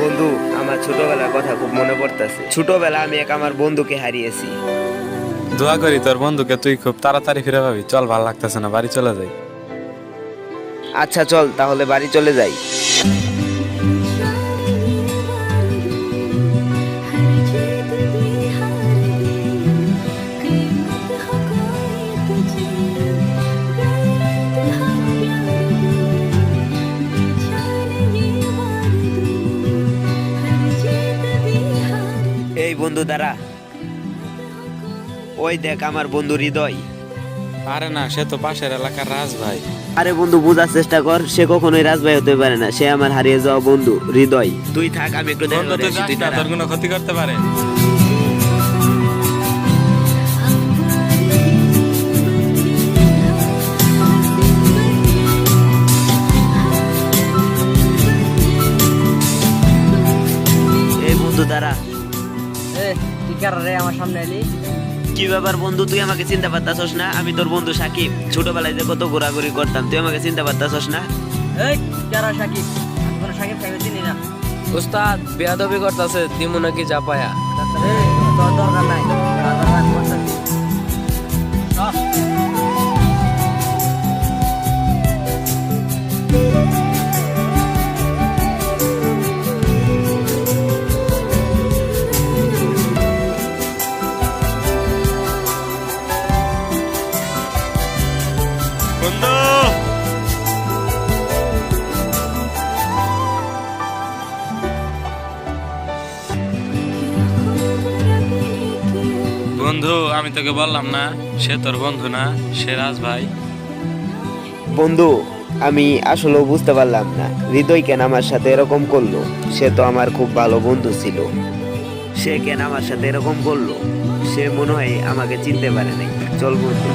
বন্ধু আমার ছোটবেলার কথা খুব মনে পড়তেছে। ছোটবেলা আমি এক আমার বন্ধুকে হারিয়েছি। দোয়া করি তোর বন্ধুকে তুই খুব তাড়াতাড়ি ফিরে পাবি। চল ভালো লাগতেছে না বাড়ি চলে যাই। আচ্ছা চল তাহলে বাড়ি চলে যাই। এই বন্ধু দ্বারা ওই দেখ আমার বন্ধু হৃদয়। আরে না সে তো পাশের এলাকার রাজ ভাই। আরে বন্ধু বোঝার চেষ্টা কর সে কখনোই রাজভাই হতে পারে না সে আমার হারিয়ে যাওয়া বন্ধু হৃদয়। তুই থাক আমি একটু দেখা বন্ধু করে তুই আসি, না, দাঁড়া। তোর কোনো ক্ষতি করতে পারে? এই বন্ধু কার রে আমার সামনে এলি? কি ব্যাপার বন্ধু তুই আমাকে চিন্তা পারতাছস না? আমি তোর বন্ধু সাকিব। ছোটবেলায় যে কত ঘোরাঘুরি করতাম তুই আমাকে চিন্তা পারতাছস না? এই কারা সাকিব? কোনো সাকিব খাইবে চিনি না। উস্তাদ বেয়াদবি করতেছে দিমু নাকি চাপায়া বন্ধু। বন্ধু, আমি তোকে বললাম না, সে তোর বন্ধু না, সে রাজ ভাই। বন্ধু, আমি আসলেও বুঝতে পারলাম না, হৃদয় কেন আমার সাথে এরকম করল? সে তো আমার খুব ভালো বন্ধু ছিল। সে কেন আমার সাথে এরকম করল? সে মনে হয় আমাকে চিনতে পারে নাই। চল বন্ধু।